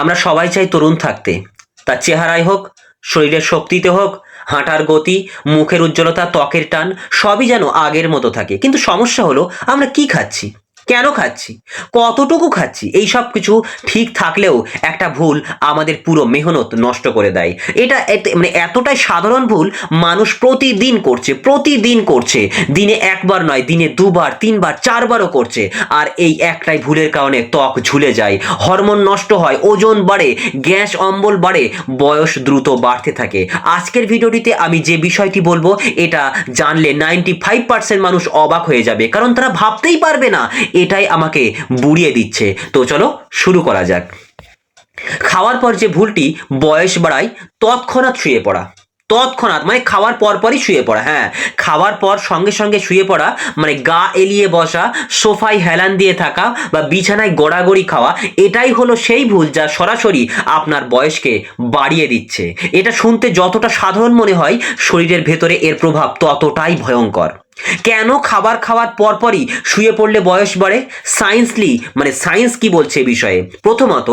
আমরা সবাই চাই তরুণ থাকতে। তার চেহারায় হোক, শরীরের শক্তিতে হোক, হাঁটার গতি, মুখের উজ্জ্বলতা, ত্বকের টান, সবই যেন আগের মতো থাকে। কিন্তু সমস্যা হলো, আমরা কি খাচ্ছি? কেন খাচ্ছি? কতটুকু খাচ্ছি? এই সব কিছু ঠিক থাকলেও একটা ভুল আমাদের পুরো মেহনত নষ্ট করে দেয়। এটা মানে এতটাই সাধারণ ভুল মানুষ প্রতিদিন করছে প্রতিদিন করছে। দিনে একবার নয়, দিনে দুবার, তিনবার, চারবারও করছে। আর এই একটাই ভুলের কারণে ত্বক ঝুলে যায়। হরমোন নষ্ট হয়, ওজন বাড়ে, গ্যাস অম্বল বাড়ে, বয়স দ্রুত বাড়তে থাকে। আজকের ভিডিওটিতে আমি যে বিষয়টি বলব, এটা জানলে নাইনটি ফাইভ পার্সেন্ট মানুষ অবাক হয়ে যাবে। কারণ তারা ভাবতেই পারবে না এটাই আমাকে বুড়িয়ে দিচ্ছে। তো চলো শুরু করা যাক। খাওয়ার পর যে ভুলটি বয়স বাড়ায় তৎক্ষণাৎ শুয়ে পড়া। তৎক্ষণাৎ মানে খাওয়ার পর পরই শুয়ে পড়া হ্যাঁ। খাওয়ার পর সঙ্গে সঙ্গে শুয়ে পড়া মানে গা এলিয়ে বসা, সোফায় হেলান দিয়ে থাকা বা বিছানায় গড়াগড়ি খাওয়া, এটাই হলো সেই ভুল যা সরাসরি আপনার বয়সকে বাড়িয়ে দিচ্ছে। এটা শুনতে যতটা সাধারণ মনে হয়, শরীরের ভেতরে এর প্রভাব ততটাই ভয়ঙ্কর। কেন খাবার খাওয়ার পরপরই শুয়ে পড়লে বয়স বাড়ে? সায়েন্সলি মানে সায়েন্স কি বলছে বিষয়ে? প্রথমত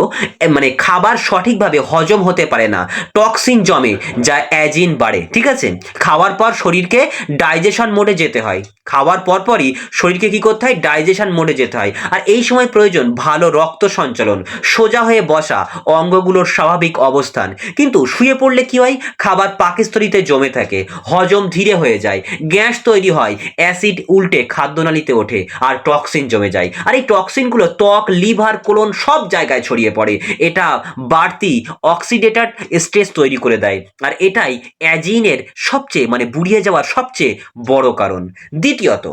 মানে খাবার সঠিকভাবে হজম হতে পারে না টক্সিন জমে, যা অ্যাজিন বাড়ে, ঠিক আছে? খাওয়ার পর শরীরকে ডাইজেশন মোডে যেতে হয়। খাওয়ার পরপরই শরীরকে কি করতে হয়? ডাইজেশন মোডে যেতে হয়। আর এই সময় প্রয়োজন ভালো রক্ত সঞ্চালন, সোজা হয়ে বসা, অঙ্গগুলোর স্বাভাবিক অবস্থান। কিন্তু শুয়ে পড়লে কি হয়? খাবার পাকস্থলিতে জমে থাকে, হজম ধীরে হয়ে যায়, গ্যাস তৈরি হয়, অ্যাসিড উল্টে খাদ্যনালীতে ওঠে আর টক্সিন জমে যায়। আর এই টক্সিনগুলো ত্বক, লিভার, কোলন সব জায়গায় ছড়িয়ে পড়ে। এটা বাড়তি অক্সিডেটেড স্ট্রেস তৈরি করে দেয়। আর এটাই অ্যাজিনের সবচেয়ে মানে বুড়িয়ে যাওয়ার সবচেয়ে বড় কারণ। দ্বিতীয়ত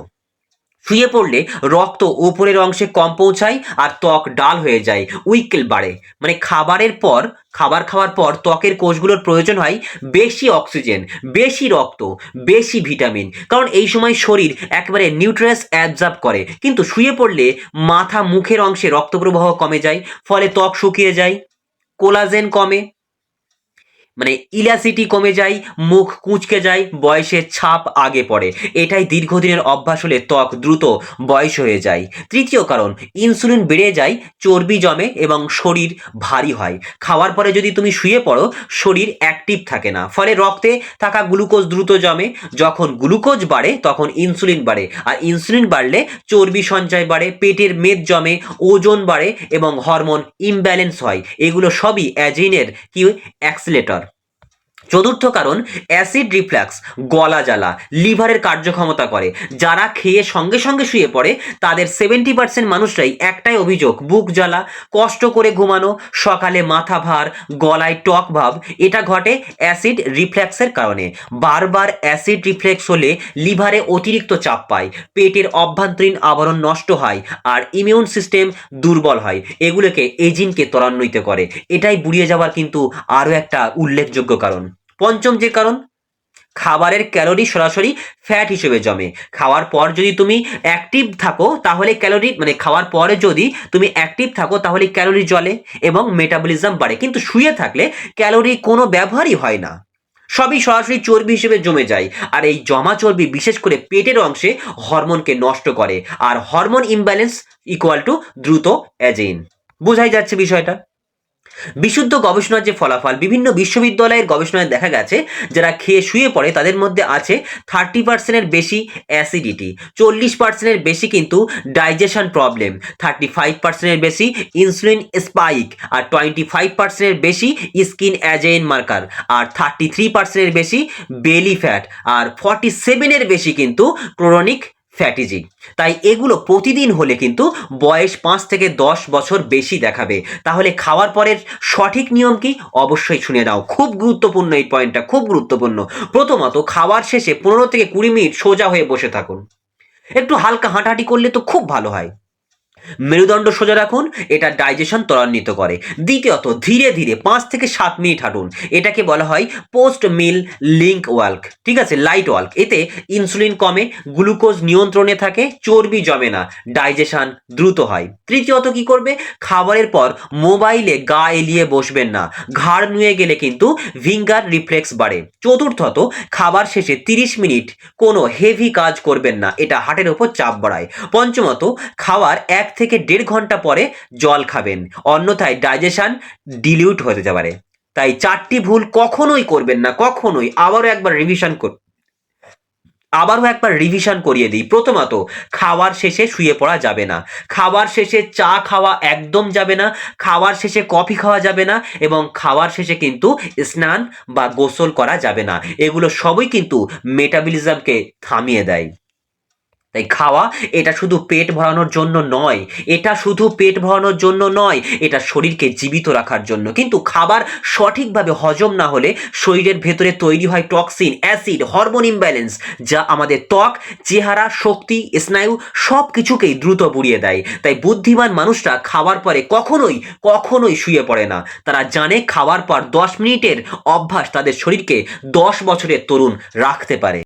শুয়ে পড়লে রক্ত উপরের অংশে কম পৌঁছায় আর ত্বক ডাল হয়ে যায়। উইকেল বাড়ে। মানে খাবারের পর, খাবার খাওয়ার পর ত্বকের কোষগুলোর প্রয়োজন হয় বেশি অক্সিজেন, বেশি রক্ত, বেশি ভিটামিন। কারণ এই সময় শরীর একেবারে নিউট্রিয়েন্টস অ্যাবজর্ব করে। কিন্তু শুয়ে পড়লে মাথা মুখের অংশে রক্ত প্রবাহ কমে যায়, ফলে ত্বক শুকিয়ে যায়, কোলাজেন কমে মানে ইলাসিটি কমে যায়, মুখ কুঁচকে যায়, বয়সের ছাপ আগে পড়ে। এটাই দীর্ঘদিনের অভ্যাস হলে ত্বক দ্রুত বয়স হয়ে যায়। তৃতীয় কারণ ইনসুলিন বেড়ে যায়, চর্বি জমে এবং শরীর ভারী হয়। খাওয়ার পরে যদি তুমি শুয়ে পড়ো, শরীর অ্যাক্টিভ থাকে না। ফলে রক্তে থাকা গ্লুকোজ দ্রুত জমে। যখন গ্লুকোজ বাড়ে, তখন ইনসুলিন বাড়ে। আর ইনসুলিন বাড়লে চর্বি সঞ্চয় বাড়ে, পেটের মেদ জমে, ওজন বাড়ে এবং হরমোন ইমব্যালেন্স হয়। এগুলো সবই অ্যাজিনের কি অ্যাক্সিলেটর চতুর্থ কারণ, অ্যাসিড রিফ্লাক্স, গলা জ্বালা, লিভারের কার্যক্ষমতা করে। যারা খেয়ে সঙ্গে সঙ্গে শুয়ে পড়ে, তাদের সেভেন্টি পার্সেন্ট মানুষরাই একটাই অভিযোগ, বুক জ্বালা, কষ্ট করে ঘুমানো, সকালে মাথা ভার, গলায় টক ভাব, এটা ঘটে অ্যাসিড রিফ্লেক্সের কারণে। বারবার অ্যাসিড রিফ্লেক্স হলে লিভারে অতিরিক্ত চাপ পায়, পেটের অভ্যন্তরীণ আবরণ নষ্ট হয়, আর ইমিউন সিস্টেম দুর্বল হয়। এগুলোকে এজিনকে ত্বরান্বিত করে। এটাই বুড়িয়ে যাওয়ার কিন্তু আরও একটা উল্লেখযোগ্য কারণ। পঞ্চম যে কারণ, খাবারের ক্যালোরি সরাসরি ফ্যাট হিসেবে জমে। খাওয়ার পর যদি তুমি অ্যাক্টিভ থাকো, তাহলে ক্যালোরি মানে খাওয়ার পরে যদি তুমি অ্যাক্টিভ থাকো, তাহলে ক্যালোরি জ্বলে এবং মেটাবলিজম বাড়ে। কিন্তু শুয়ে থাকলে ক্যালোরি কোনো ব্যবহারই হয় না। সবই সরাসরি চর্বি হিসেবে জমে যায়। আর এই জমা চর্বি বিশেষ করে পেটের অংশে হরমোনকে নষ্ট করে। আর হরমোন ইমব্যালেন্স ইকুয়াল টু দ্রুত অ্যাজেইন বোঝাই যাচ্ছে বিষয়টা? বিশুদ্ধ গবেষণার যে ফলাফল, বিভিন্ন বিশ্ববিদ্যালয়ের গবেষণায় দেখা গেছে, যারা খেয়ে শুয়ে পড়ে, তাদের মধ্যে আছে থার্টি পার্সেন্টের বেশি অ্যাসিডিটি চল্লিশ পার্সেন্টের বেশি কিন্তু ডাইজেশন প্রবলেম থার্টি ফাইভ পার্সেন্টের বেশি ইনসুলিন স্পাইক আর টোয়েন্টি ফাইভ পার্সেন্টের বেশি স্কিন অ্যাজেইন মার্কার আর থার্টি থ্রি পার্সেন্টের বেশি বেলি ফ্যাট আর ফর্টি সেভেনের বেশি কিন্তু ক্রোনিক ফ্যাটিজি তাই এগুলো প্রতিদিন হলে কিন্তু বয়স পাঁচ থেকে দশ বছর বেশি দেখাবে। তাহলে খাওয়ার পরের সঠিক নিয়ম কি? অবশ্যই শুনে দাও। খুব গুরুত্বপূর্ণ এই পয়েন্টটা খুব গুরুত্বপূর্ণ। প্রথমত, খাওয়ার শেষে পনেরো থেকে কুড়ি মিনিট সোজা হয়ে বসে থাকুন। একটু হালকা হাঁটাহাঁটি করলে তো খুব ভালো হয়। মেরুদণ্ড সোজা রাখুন, এটা ডাইজেশন ত্বরান্বিত করে। দ্বিতীয়ত, ধীরে ধীরে পাঁচ থেকে সাত মিনিট হাঁটুন। এটাকে বলা হয় পোস্ট মিল লিঙ্ক ওয়াল্ক ঠিক আছে? লাইট ওয়াল্ক এতে ইনসুলিন কমে গ্লুকোজ নিয়ন্ত্রণে থাকে, চর্বি জমে না ডাইজেশন দ্রুত হয়। তৃতীয়ত কি করবে? খাবারের পর মোবাইলে গা এলিয়ে বসবেন না। ঘাড় নুয়ে গেলে কিন্তু ভিঙ্গার রিফ্লেক্স বাড়ে। চতুর্থত, খাবার শেষে তিরিশ মিনিট কোনো হেভি কাজ করবেন না, এটা হার্টের ওপর চাপ বাড়ায়। পঞ্চমত, খাওয়ার এক থেকে দেড় ঘণ্টা পরে জল খাবেন। অন্যথায় ডাইজেশন ডিলিউট হতে পারে। তাই চারটি ভুল কখনোই করবেন না, কখনোই। আবারও একবার রিভিশন কর আবারও একবার রিভিশন করিয়ে দিই। প্রথমত, খাওয়ার শেষে শুয়ে পড়া যাবে না। খাওয়ার শেষে চা খাওয়া একদম যাবে না। খাওয়ার শেষে কফি খাওয়া যাবে না এবং খাওয়ার শেষে কিন্তু স্নান বা গোসল করা যাবে না। এগুলো সবই কিন্তু মেটাবলিজমকে থামিয়ে দেয়। তাই খাওয়া এটা শুধু পেট ভরানোর জন্য নয়, এটা শুধু পেট ভরানোর জন্য নয়, এটা শরীরকে জীবিত রাখার জন্য। কিন্তু খাবার সঠিকভাবে হজম না হলে শরীরের ভেতরে তৈরি হয় টক্সিন অ্যাসিড হরমোন ইমব্যালেন্স যা আমাদের ত্বক, চেহারা, শক্তি, স্নায়ু সব কিছুকেই দ্রুত বুড়িয়ে দেয়। তাই বুদ্ধিমান মানুষরা খাওয়ার পরে কখনোই কখনোই শুয়ে পড়ে না। তারা জানে খাওয়ার পর দশ মিনিটের অভ্যাস তাদের শরীরকে দশ বছরের তরুণ রাখতে পারে।